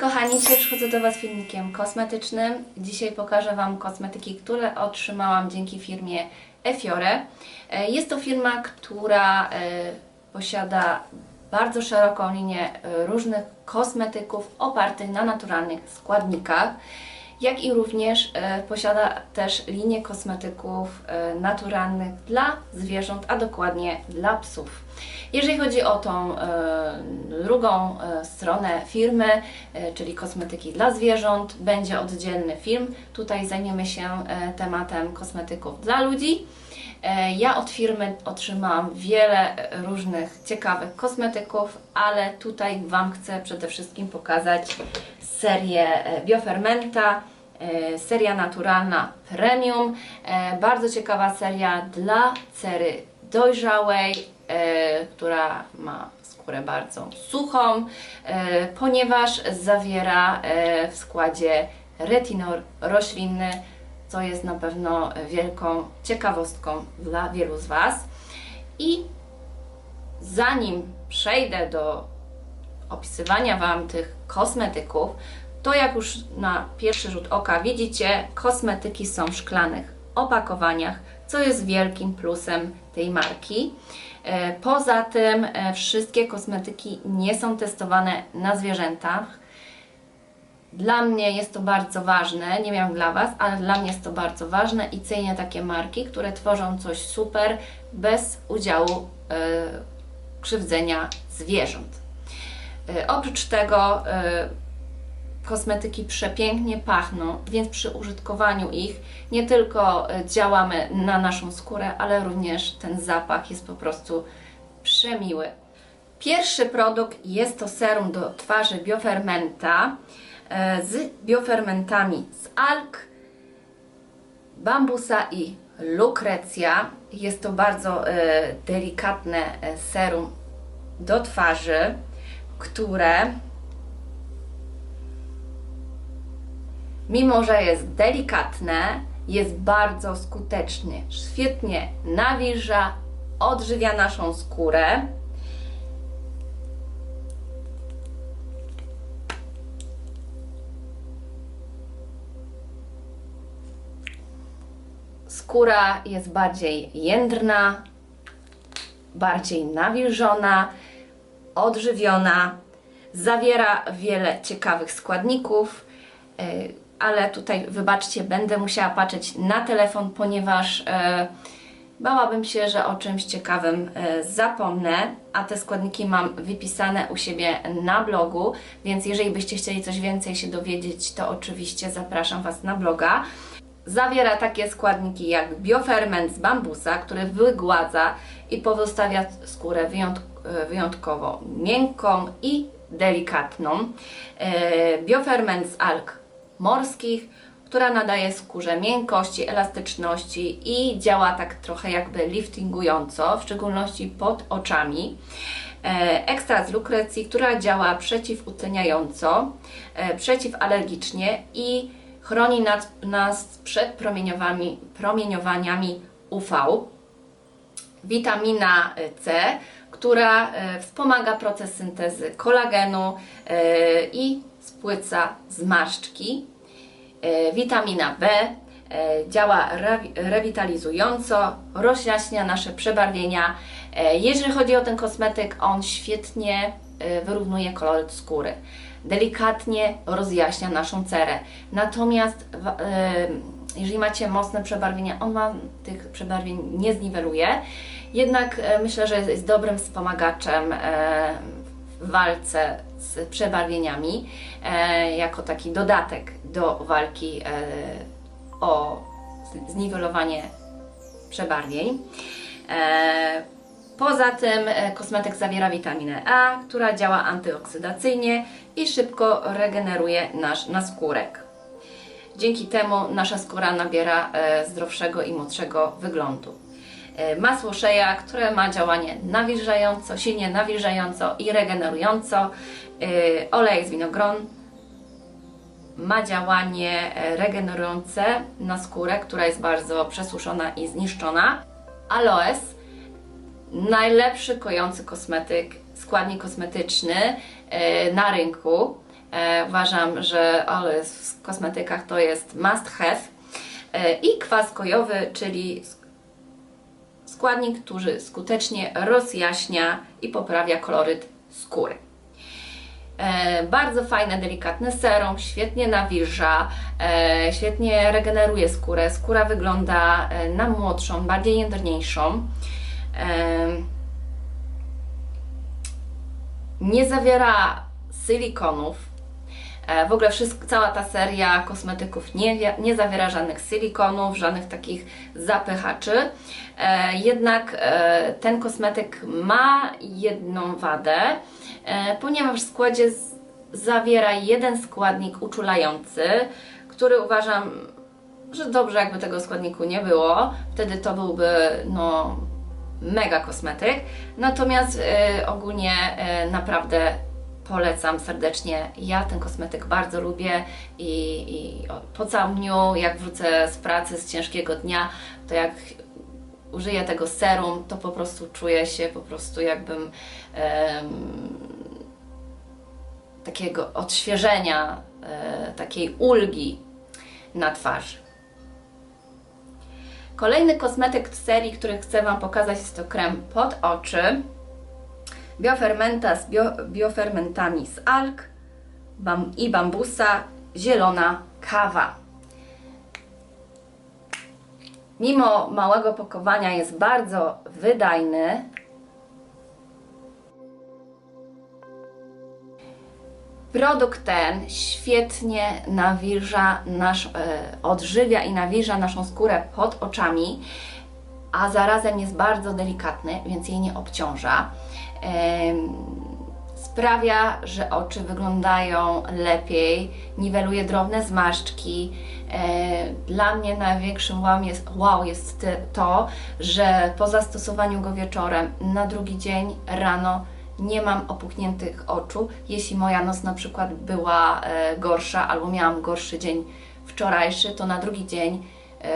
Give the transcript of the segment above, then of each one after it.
kochani, dzisiaj przychodzę do Was filmikiem kosmetycznym. Dzisiaj pokażę Wam kosmetyki, które otrzymałam dzięki firmie Efiore. E, Jest to firma, która e, posiada bardzo szeroką linię e, różnych kosmetyków opartych na naturalnych składnikach, jak i również e, posiada też linię kosmetyków e, naturalnych dla zwierząt, a dokładnie dla psów. Jeżeli chodzi o tą e, drugą stronę firmy, czyli kosmetyki dla zwierząt, będzie oddzielny film. Tutaj zajmiemy się tematem kosmetyków dla ludzi. E, Ja od firmy otrzymałam wiele różnych ciekawych kosmetyków, ale tutaj Wam chcę przede wszystkim pokazać serię e, Biofermenta, e, seria naturalna premium. Bardzo ciekawa seria dla cery dojrzałej, która ma skórę bardzo suchą, ponieważ zawiera w składzie retinol roślinny, co jest na pewno wielką ciekawostką dla wielu z Was. I zanim przejdę do opisywania Wam tych kosmetyków, to jak już na pierwszy rzut oka widzicie, kosmetyki są w szklanych opakowaniach, co jest wielkim plusem tej marki. E, Poza tym e, wszystkie kosmetyki nie są testowane na zwierzętach. Dla mnie jest to bardzo ważne, nie wiem dla Was, ale dla mnie jest to bardzo ważne i cenię takie marki, które tworzą coś super bez udziału e, krzywdzenia zwierząt. E, Oprócz tego e, kosmetyki przepięknie pachną, więc przy użytkowaniu ich nie tylko działamy na naszą skórę, ale również ten zapach jest po prostu przemiły. Pierwszy produkt jest to serum do twarzy Biofermenta z biofermentami z alg, bambusa i lukrecja. Jest to bardzo e, delikatne e, serum do twarzy, które mimo że jest delikatne, jest bardzo skuteczny. Świetnie nawilża, odżywia naszą skórę. Skóra jest bardziej jędrna, bardziej nawilżona, odżywiona, zawiera wiele ciekawych składników, e, ale tutaj wybaczcie, będę musiała patrzeć na telefon, ponieważ e, bałabym się, że o czymś ciekawym e, zapomnę, a te składniki mam wypisane u siebie na blogu, więc jeżeli byście chcieli coś więcej się dowiedzieć, to oczywiście zapraszam Was na bloga. Zawiera takie składniki jak bioferment z bambusa, który wygładza i pozostawia skórę wyjątk wyjątkowo miękką i delikatną. E, Bioferment z alg morskich, która nadaje skórze miękkości, elastyczności i działa tak trochę jakby liftingująco, w szczególności pod oczami. E, Ekstrakt z lukrecji, która działa przeciwutleniająco, e, przeciwalergicznie i chroni nas, nas przed promieniowaniami UV. Witamina C, która e, wspomaga proces syntezy kolagenu e, i spłyca zmarszczki. E, Witamina B działa rewi- rewitalizująco, rozjaśnia nasze przebarwienia. Jeżeli chodzi o ten kosmetyk, on świetnie wyrównuje kolor skóry. Delikatnie rozjaśnia naszą cerę. Natomiast e, jeżeli macie mocne przebarwienia, on tych przebarwień nie zniweluje. Jednak e, myślę, że jest dobrym wspomagaczem e, w walce z przebarwieniami, jako taki dodatek do walki o zniwelowanie przebarwień. Poza tym e, kosmetyk zawiera witaminę A, która działa antyoksydacyjnie i szybko regeneruje nasz naskórek. Dzięki temu nasza skóra nabiera e, zdrowszego i młodszego wyglądu. E, Masło szeja, które ma działanie nawilżająco, silnie nawilżająco i regenerująco. Olej z winogron ma działanie regenerujące na skórę, która jest bardzo przesuszona i zniszczona. Aloes, najlepszy kojący kosmetyk, składnik kosmetyczny e, na rynku. E, uważam, że ale w kosmetykach to jest must have. E, I kwas kojowy, czyli składnik, który skutecznie rozjaśnia i poprawia koloryt skóry. Bardzo fajne, delikatne serum, świetnie nawilża, świetnie regeneruje skórę. Skóra wygląda na młodszą, bardziej jędrniejszą. Nie zawiera silikonów. E, W ogóle wszystko, cała ta seria kosmetyków nie, nie zawiera żadnych silikonów, żadnych takich zapychaczy. E, Jednak e, ten kosmetyk ma jedną wadę, ponieważ w składzie zawiera jeden składnik uczulający, który uważam, że dobrze jakby tego składniku nie było. Wtedy to byłby no, mega kosmetyk. Natomiast e, ogólnie e, naprawdę polecam serdecznie. Ja ten kosmetyk bardzo lubię i, i po całym dniu, jak wrócę z pracy, z ciężkiego dnia, to jak użyję tego serum, to po prostu czuję się po prostu jakbym takiego odświeżenia, e, takiej ulgi na twarzy. Kolejny kosmetyk z serii, który chcę Wam pokazać, jest to krem pod oczy. Biofermenta z bio, biofermentami z alg bam, i bambusa, zielona kawa. Mimo małego pakowania jest bardzo wydajny. Produkt ten świetnie nawilża, nasz, e, odżywia i nawilża naszą skórę pod oczami, a zarazem jest bardzo delikatny, więc jej nie obciąża. Sprawia, że oczy wyglądają lepiej, niweluje drobne zmarszczki. E, Dla mnie największym wow jest, wow jest to, że po zastosowaniu go wieczorem, na drugi dzień rano nie mam opuchniętych oczu. Jeśli moja noc na przykład była e, gorsza albo miałam gorszy dzień wczorajszy, to na drugi dzień e,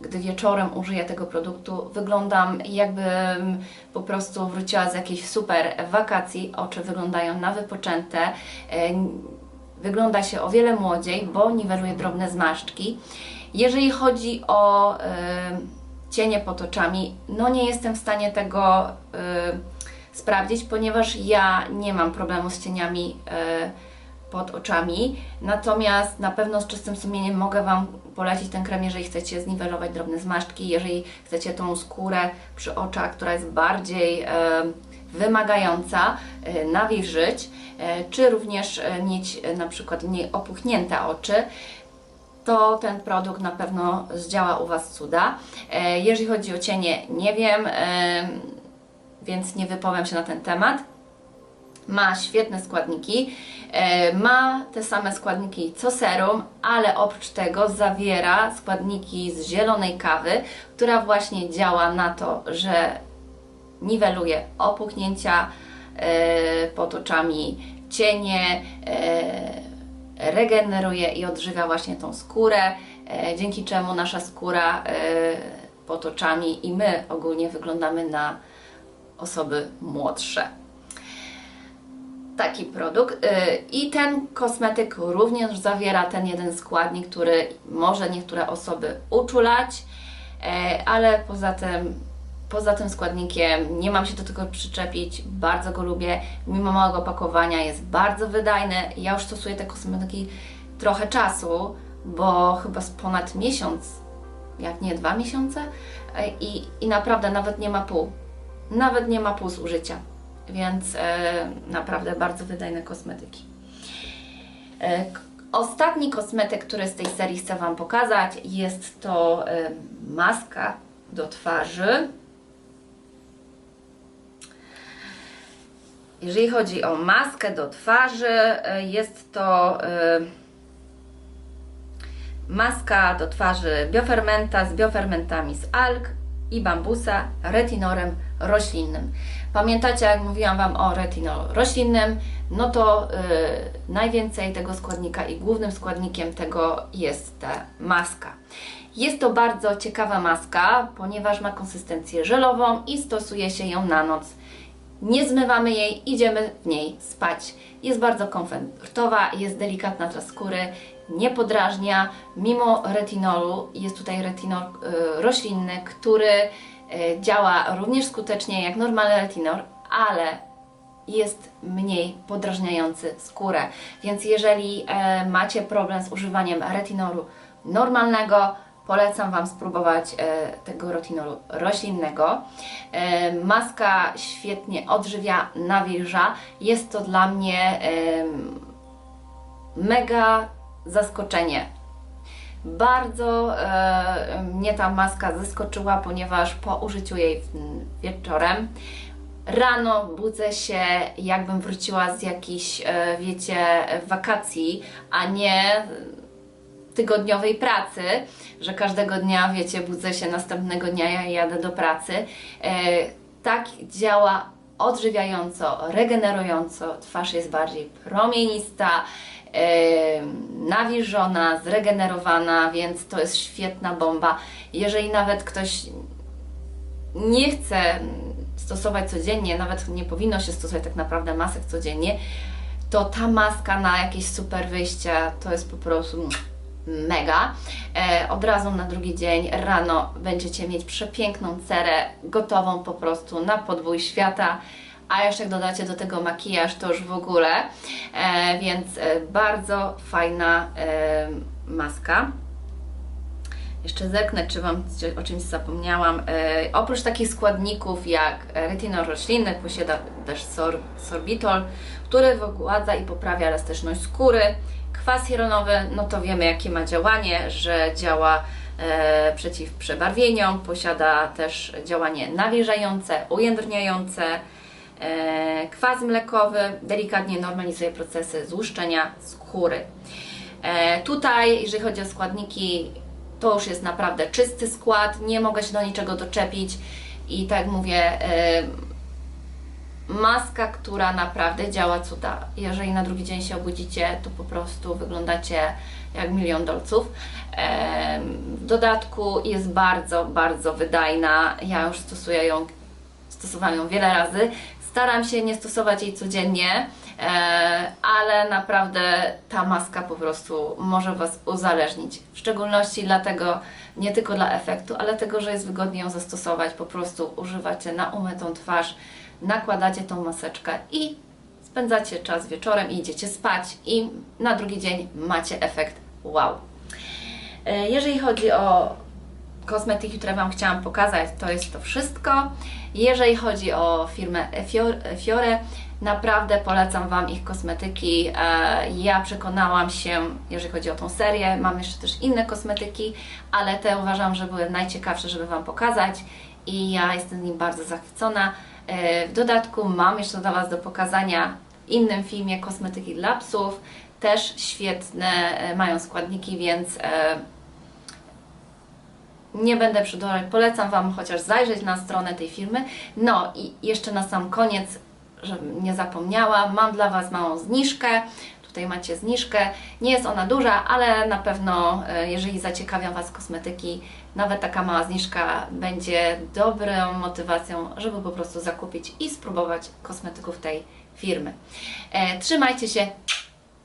gdy wieczorem użyję tego produktu, wyglądam jakbym po prostu wróciła z jakiejś super wakacji. Oczy wyglądają na wypoczęte. e, Wygląda się o wiele młodziej, bo niweluje drobne zmarszczki. Jeżeli chodzi o cienie pod oczami, no nie jestem w stanie tego sprawdzić, ponieważ ja nie mam problemu z cieniami e, pod oczami. Natomiast na pewno z czystym sumieniem mogę Wam polecić ten krem, jeżeli chcecie zniwelować drobne zmarszczki, jeżeli chcecie tą skórę przy oczach, która jest bardziej e, wymagająca, e, nawilżyć, czy również mieć na przykład mniej opuchnięte oczy to ten produkt na pewno zdziała u Was cuda. Jeżeli chodzi o cienie, nie wiem, em, więc nie wypowiem się na ten temat. Ma świetne składniki, e, ma te same składniki co serum, ale oprócz tego zawiera składniki z zielonej kawy, która właśnie działa na to, że niweluje opuchnięcia e, pod oczami, cienie, e, regeneruje i odżywia właśnie tą skórę, dzięki czemu nasza skóra pod oczami i my ogólnie wyglądamy na osoby młodsze. Taki produkt. Y, I ten kosmetyk również zawiera ten jeden składnik, który może niektóre osoby uczulać, e, ale poza tym, poza tym składnikiem nie mam się do tego przyczepić. Bardzo go lubię. Mimo małego opakowania jest bardzo wydajny. Ja już stosuję te kosmetyki trochę czasu, bo chyba z ponad miesiąc, jak nie dwa miesiące, E, i, i naprawdę nawet nie ma pół. Nawet nie ma pół zużycia, więc e, naprawdę bardzo wydajne kosmetyki. E, ostatni kosmetyk, który z tej serii chcę Wam pokazać, jest to e, maska do twarzy. Jeżeli chodzi o maskę do twarzy, jest to maska do twarzy biofermenta z biofermentami z alg i bambusa, retinorem roślinnym. Pamiętacie, jak mówiłam Wam o retinolu roślinnym, no to y, najwięcej tego składnika i głównym składnikiem tego jest ta maska. Jest to bardzo ciekawa maska, ponieważ ma konsystencję żelową i stosuje się ją na noc nie zmywamy jej, idziemy w niej spać. Jest bardzo komfortowa, jest delikatna dla skóry, nie podrażnia. Mimo retinolu, jest tutaj retinol y, roślinny, który y, działa również skutecznie jak normalny retinol, ale jest mniej podrażniający skórę. Więc jeżeli e, macie problem z używaniem retinolu normalnego, polecam Wam spróbować tego retinolu roślinnego. Maska świetnie odżywia, nawilża. Jest to dla mnie mega zaskoczenie. Bardzo e, mnie ta maska zaskoczyła, ponieważ po użyciu jej wieczorem rano budzę się, jakbym wróciła z jakichś, e, wiecie, wakacji, a nie tygodniowej pracy, że każdego dnia, wiecie, budzę się następnego dnia, ja jadę do pracy. E, tak działa odżywiająco, regenerująco, twarz jest bardziej promienista, nawilżona, zregenerowana, więc to jest świetna bomba. Jeżeli nawet ktoś nie chce stosować codziennie, nawet nie powinno się stosować tak naprawdę masek codziennie, to ta maska na jakieś super wyjścia to jest po prostu mega. E, od razu na drugi dzień rano będziecie mieć przepiękną cerę, gotową po prostu na podwój świata. A jeszcze jak dodacie do tego makijaż, to już w ogóle. E, więc e, bardzo fajna e, maska. Jeszcze zerknę, czy Wam o czymś zapomniałam. E, oprócz takich składników jak retinol roślinny posiada też sor, sorbitol, który wygładza i poprawia elastyczność skóry. Kwas hialuronowy, no to wiemy jakie ma działanie, że działa e, przeciw przebarwieniom, posiada też działanie nawilżające, ujędrniające. E, kwas mlekowy delikatnie normalizuje procesy złuszczenia skóry. E, tutaj, jeżeli chodzi o składniki, to już jest naprawdę czysty skład, nie mogę się do niczego doczepić i tak jak mówię, e, maska, która naprawdę działa cuda. Jeżeli na drugi dzień się obudzicie, to po prostu wyglądacie jak milion dolców. W dodatku jest bardzo, bardzo wydajna. Ja już stosuję ją, stosowałam ją wiele razy. Staram się nie stosować jej codziennie, e, ale naprawdę ta maska po prostu może Was uzależnić. W szczególności dlatego, nie tylko dla efektu, ale tego, że jest wygodnie ją zastosować. Po prostu używacie na umytą twarz, nakładacie tą maseczkę i spędzacie czas wieczorem i idziecie spać i na drugi dzień macie efekt wow. E, Jeżeli chodzi o kosmetyki, które Wam chciałam pokazać, to jest to wszystko. Jeżeli chodzi o firmę Efiore, naprawdę polecam Wam ich kosmetyki. E, Ja przekonałam się, jeżeli chodzi o tą serię, mam jeszcze też inne kosmetyki, ale te uważam, że były najciekawsze, żeby Wam pokazać i ja jestem nim bardzo zachwycona. E, W dodatku mam jeszcze dla Was do pokazania w innym filmie kosmetyki dla psów. Też świetne e, mają składniki, więc nie będę przedłużać. Polecam Wam chociaż zajrzeć na stronę tej firmy. No i jeszcze na sam koniec, żebym nie zapomniała, mam dla Was małą zniżkę. Tutaj macie zniżkę. Nie jest ona duża, ale na pewno, e, jeżeli zaciekawią Was kosmetyki, nawet taka mała zniżka będzie dobrą motywacją, żeby po prostu zakupić i spróbować kosmetyków tej firmy. E, trzymajcie się.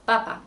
Pa, pa.